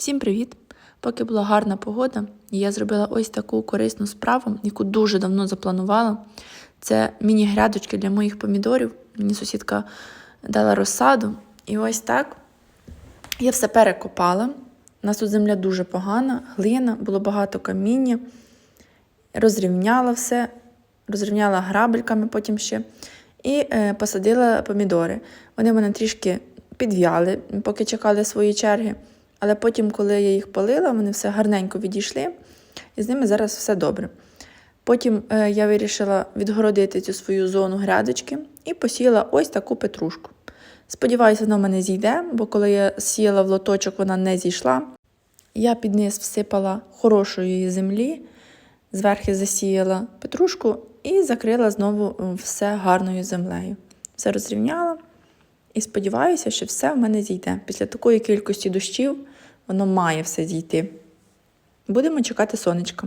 Всім привіт! Поки була гарна погода, я зробила ось таку корисну справу, яку дуже давно запланувала. Це міні-грядочки для моїх помідорів. Мені сусідка дала розсаду. І ось так я все перекопала. У нас тут земля дуже погана, глина, було багато каміння. Розрівняла все, розрівняла грабельками потім ще. І е, посадила помідори. Вони в мене трішки підв'яли, поки чекали свої черги. Але потім, коли я їх полила, вони все гарненько відійшли, і з ними зараз все добре. Потім е, я вирішила відгородити цю свою зону грядочки і посіяла ось таку петрушку. Сподіваюся, вона в мене зійде, бо коли я сіяла в лоточок, вона не зійшла. Я під низ всипала хорошої землі, зверху засіяла петрушку і закрила знову все гарною землею. Все розрівняла. І сподіваюся, що все в мене зійде. Після такої кількості дощів воно має все зійти. Будемо чекати сонечка.